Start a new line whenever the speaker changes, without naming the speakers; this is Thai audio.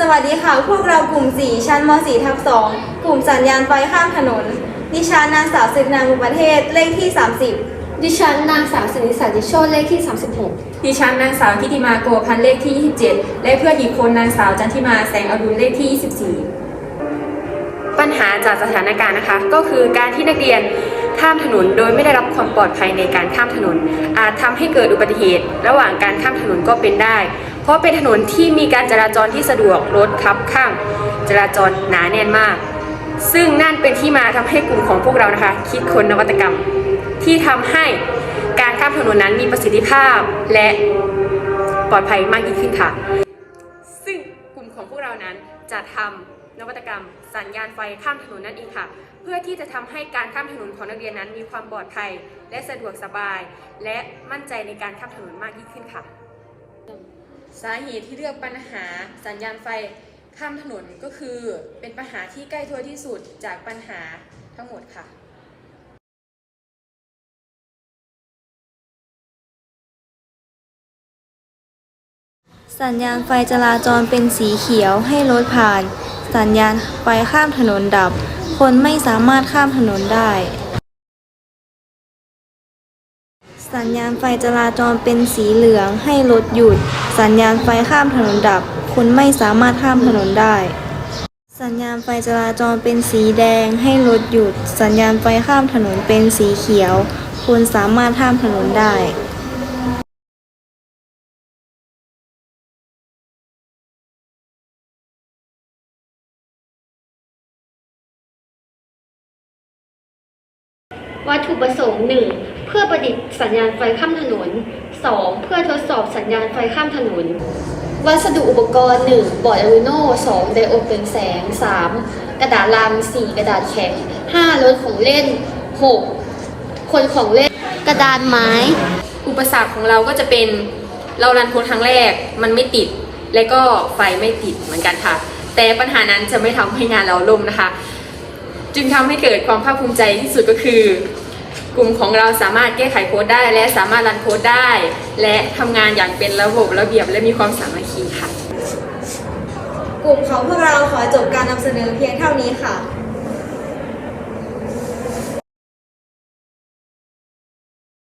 สวัสดีค่ะ พวกเรากลุ่ม 4 ชั้นม .4 ทับ2กลุ่มสัญญาณไฟข้ามถนน ดิฉันนางสาวสิบนามุประเทศ เลขที่ 30
ดิฉันนางสาวสิริสันติโชตเลขที่ 36
ดิฉันนางสาวทิติมาโกพันเลขที่ 27 และเพื่อนอีกคนนางสาวจันทิมาแสงอรุณเลขที่24ปัญหาจากสถานการณ์นะคะ ก็คือการที่นักเรียนข้ามถนนโดยไม่ได้รับความปลอดภัยในการข้ามถนน อาจทำให้เกิดอุบัติเหตุ ระหว่างการข้ามถนนก็เป็นได้ เพราะเป็นถนนที่มีการจราจรที่สะดวกรถขับข้ามจราจรหนาแน่นมาก ซึ่งนั่นเป็นที่มาทำให้กลุ่มของพวกเรานะคะ คิดค้นนวัตกรรม ที่ทำให้การข้ามถนนนั้นมีประสิทธิภาพและปลอดภัยมากยิ่งขึ้นค่ะ ซึ่งกลุ่มของพวกเรานั้นจะทำนวัตกรรม สัญญาณไฟข้ามถนนนั่นเองค่ะ เพื่อที่จะทำให้การข้ามถนนของนักเรียนนั้น มีความปลอดภัย และสะดวกสบาย และมั่นใจในการข้ามถนนมากยิ่งขึ้นค่ะ สาเหตุที่เลือกปัญหาสัญญาณไฟข้ามถนนก็คือเป็นปัญหาที่ใกล้ตัวที่สุดจากปัญหาทั้งหมดค่ะ
สัญญาณไฟจราจรเป็นสีเขียวให้รถผ่าน สัญญาณไฟข้ามถนนดับ คนไม่สามารถข้ามถนนได้ สัญญาณไฟจราจรเป็นสีเหลืองให้รถหยุด สัญญาณไฟข้ามถนนดับ คุณไม่สามารถข้ามถนนได้ สัญญาณไฟจราจรเป็นสีแดง ให้รถหยุด สัญญาณไฟข้ามถนนเป็นสีเขียว คุณสามารถข้ามถนนได้
วัตถุประสงค์ 1. เพื่อประดิษฐ์สัญญาณไฟข้ามถนน 2. เพื่อทดสอบสัญญาณไฟข้ามถนน วัสดุอุปกรณ์ 1. บอร์ด Arduino 2. ไดโอดเรืองแสง 3. กระดาษลัง 4. กระดาษแข็ง 5. รถของเล่น 6. คนของเล่น กระดานไม้
อุปสรรคของเราก็จะเป็นเรารันโค้ดครั้งแรกมันไม่ติด และก็ไฟไม่ติดเหมือนกันค่ะ แต่ปัญหานั้นจะไม่ทำให้งานเราล่มนะคะ จึงทำให้เกิดความภาคภูมิใจที่สุดก็คือ กลุ่มของเราสามารถแก้ไขโค้ดได้ และสามารถรันโค้ดได้ และทำงานอย่างเป็นระบบระเบียบและมีความสามัคคีค่ะ
กลุ่มของพวกเราขอจบการนำเสนอเพียงเท่านี้ค่ะ